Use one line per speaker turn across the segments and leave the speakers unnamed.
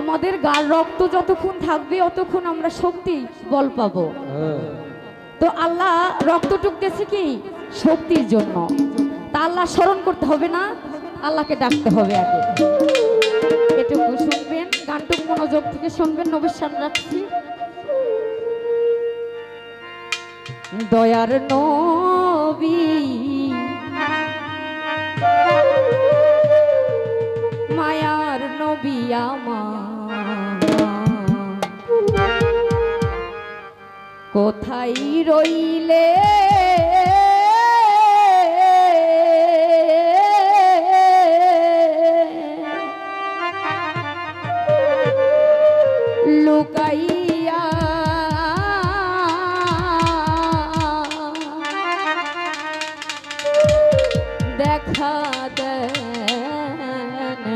আমাদের গার রক্ত যতক্ষণ থাকবে, অতক্ষণ আমরা শক্তি, বল পাবো। তো আল্লাহ রক্ত টুকতেছে কি? শক্তির জন্য। তা আল্লাহ স্মরণ করতে হবে না, আল্লাহকে ডাকতে হবে আগে। এটুকু শুনবেন, গানটুকু মনোযোগ থেকে শুনবেন সামনে রাখছি। দয়ার নবী, মায়ার নবী আমার। কোথায় রইলে? লুকাইয়া দেখা দেন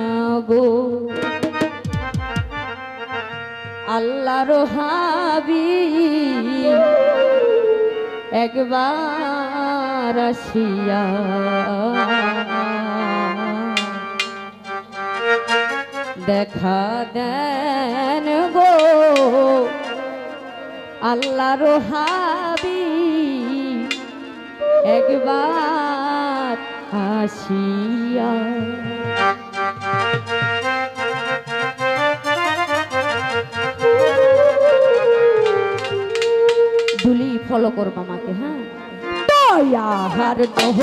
গো। আল্লাহর হাবি একবার আসিয়া। দেখা দেন গো আল্লাহর হাবি একবার আসিয়া। ফলো করব আমাকে হ্যাঁ? দয়াহার দহ